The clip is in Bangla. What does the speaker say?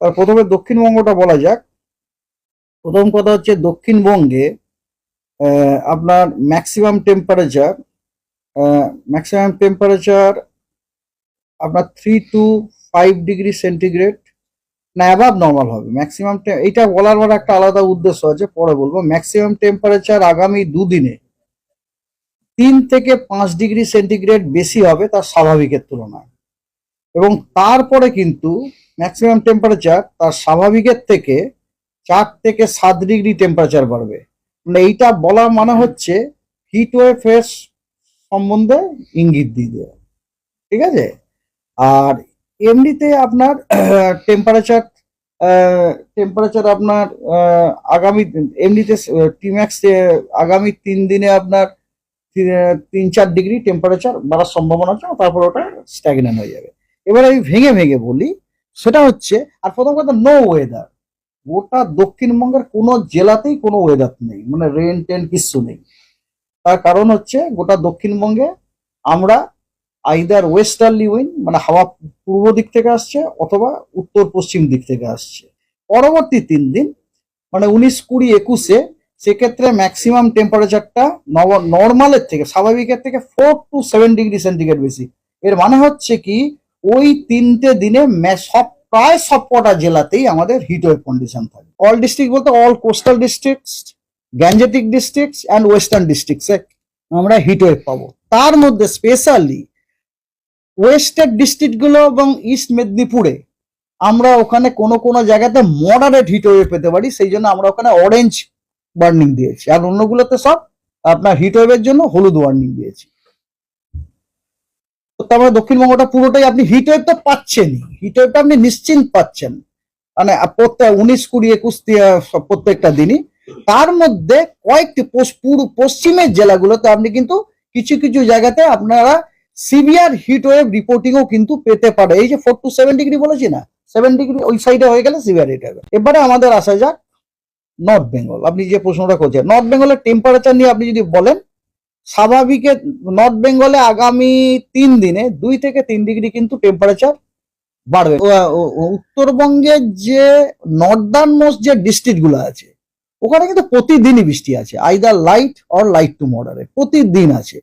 তার প্রথমে দক্ষিণবঙ্গটা বলা যাক। প্রথম কথা হচ্ছে দক্ষিণবঙ্গে আপনার ম্যাক্সিমাম টেম্পারেচার ম্যাক্সিমাম টেম্পারেচার আপনার three to five degree centigrade না অ্যাভাব নর্মাল হবে। ম্যাক্সিমাম এইটা বলার পর একটা আলাদা উদ্দেশ্য আছে, পরে বলব। ম্যাক্সিমাম টেম্পারেচার আগামী দুদিনে তিন থেকে পাঁচ ডিগ্রি সেন্টিগ্রেড বেশি হবে তার স্বাভাবিকের তুলনায়। এবং তারপরে কিন্তু ম্যাক্সিমাম টেম্পারেচার তার স্বাভাবিকের থেকে চার থেকে সাত ডিগ্রি টেম্পারেচার বাড়বে। মানে এইটা বলা মানে হচ্ছে হিট ওয়েভের সম্বন্ধে ইঙ্গিত দিয়ে দেওয়া। ঠিক আছে? আর এমনিতে আপনার টেম্পারেচার টেম্পারেচার আপনার আগামী এমনিতে টিম্যাক্স আগামী তিন দিনে আপনার তিন- চার ডিগ্রি টেম্পারেচার বাড়ার সম্ভাবনা আছে, তারপর ওটা স্ট্যাগনেন্ট হয়ে যাবে। এবার আমি ভেঙে ভেঙে বলি সেটা হচ্ছে, আর প্রথম কথা নো ওয়েদার গোটা দক্ষিণবঙ্গের কোনো জেলাতেই কোনো ওয়েদার নেই মানে রেন টেন কিচ্ছু নেই। তার কারণ হচ্ছে, গোটা দক্ষিণবঙ্গে আমরা আইদার ওয়েস্টার্লি উইন মানে হাওয়া পূর্ব দিক থেকে আসছে, অথবা উত্তর পশ্চিম দিক থেকে আসছে। পরবর্তী তিন দিন মানে উনিশ কুড়ি একুশে, সেক্ষেত্রে ম্যাক্সিমাম টেম্পারেচারটা নর্মালের থেকে, স্বাভাবিকের থেকে four to seven degree centigrade বেশি। এর মানে হচ্ছে কি ওই তিনটে দিনে সব, প্রায় সবকটা জেলাতেই আমাদের হিট ওয়েভ কন্ডিশন থাকে। অল ডিস্ট্রিক্ট বলতে all coastal districts gangetic districts and western ডিস্ট্রিক্টসে আমরা হিট ওয়েভ পাবো। তার মধ্যে স্পেশালি ওয়েস্টার্ন ডিস্ট্রিক্টগুলো এবং ইস্ট মেদিনীপুরে আমরা ওখানে কোনো কোনো জায়গাতে মডারেট হিট ওয়েভ পেতে পারি, সেই জন্য আমরা ওখানে অরেঞ্জ ওয়ার্নিং দিয়েছি। আর অন্যগুলোতে সব আপনার হিট ওয়েভের জন্য হলুদ ওয়ার্নিং দিয়েছি। তার মানে দক্ষিণবঙ্গটা পুরোটাই আপনি হিট ওয়েভ তো পাচ্ছেনই। হিট ওয়েভটা আপনি নিশ্চিন্ত পাচ্ছেন। মানে প্রত্যেক উনিশ, কুড়ি, একুশ প্রত্যেকটা দিনই। তার মধ্যে কয়েকটি পুরো পশ্চিমের জেলাগুলোতে আপনি কিন্তু কিছু কিছু জায়গাতে আপনারা সিভিয়ার হিট ওয়েভ রিপোর্টিংও কিন্তু পেতে পারে। এই যে ফোর টু সেভেন ডিগ্রি বলেছি না? সেভেন ডিগ্রি ওই সাইডে হয়ে গেলে সিভিয়ার হিট এবারে আমাদের আসা যাক নর্থ বেঙ্গল আপনি যে প্রশ্নটা করছেন নর্থ বেঙ্গলের টেম্পারেচার নিয়ে আপনি যদি বলেন স্বাভাবিকের নর্থ বেঙ্গলে আগামী তিন দিনে দুই থেকে তিন ডিগ্রি কিন্তু টেম্পারেচার বাড়বে। উত্তরবঙ্গের যে নর্দার্ন মোস্ট যে ডিস্ট্রিক্টগুলো আছে, ওখানে কিন্তু প্রতিদিনই বৃষ্টি আছে either light or light to moderate প্রতিদিন আছে।